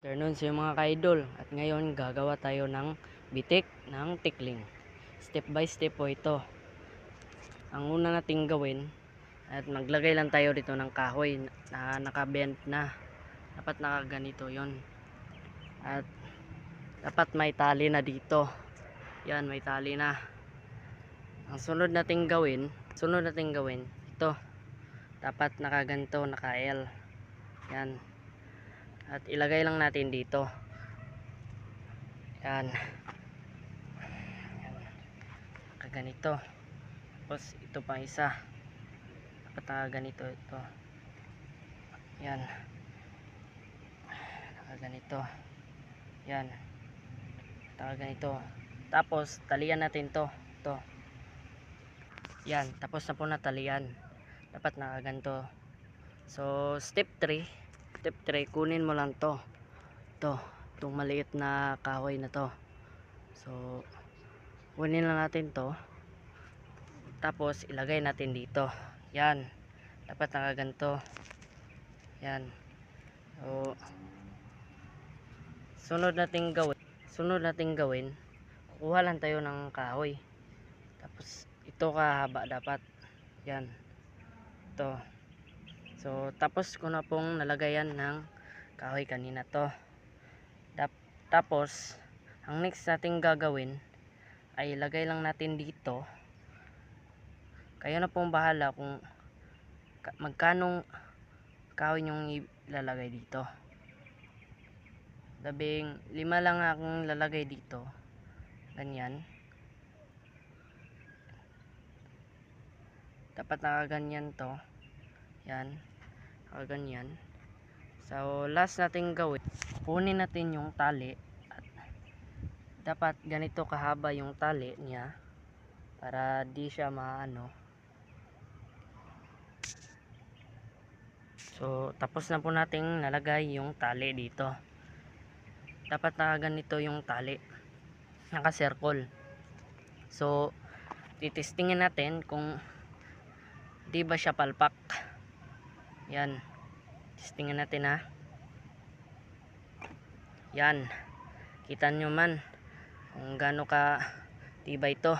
Afternoon sa mga ka-idol at ngayon gagawa tayo ng bitik ng tikling. Step by step po ito. Ang una nating gawin at maglagay lang tayo dito ng kahoy na nakabend na. Dapat nakaganito yon At dapat may tali na dito. Yan, may tali na. Ang sunod nating gawin, sunod nating gawin, ito. Dapat nakaganto, naka-L. Yan, at ilagay lang natin dito. Yan. Kaganito tapos ito pang isa. Nakaganito ito. Yan. Nakaganito. Yan. Nakaganito. Tapos talian natin to. To yan. Tapos na po natalian dapat nakaganto. So step 3 step 3 kunin mo lang to. To itong maliit na kahoy na to. So kunin lang natin to. Tapos ilagay natin dito. Yan. Dapat nakaganto. Yan. So sunod nating gawin sunod nating gawin kukuha lang tayo ng kahoy. Tapos ito kahaba dapat. Yan. Ito So, tapos ko na pong nalagayan ng kahoy kanina to. Tap tapos, ang next nating gagawin ay ilagay lang natin dito. Kayo na pong bahala kung ka- magkanong kahoy yung ilalagay dito. Labing lima lang akong lalagay dito. Ganyan. Dapat nakaganyan to. Yan o ganyan. So last natin gawin kunin natin yung tali at dapat ganito kahaba yung tali niya para di siya maano. So tapos na po nating nalagay yung tali dito. Dapat nakaganito yung tali naka circle so titestingin natin kung di ba siya palpak yan. Testingin natin ha. Yan. Kita nyo man kung gaano ka tibay to.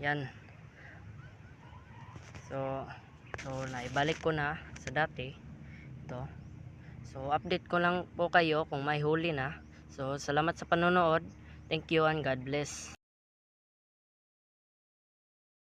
Yan. So, so naibalik ko na sa dati. Ito. So, update ko lang po kayo kung may huli na. So, salamat sa panonood. Thank you and God bless.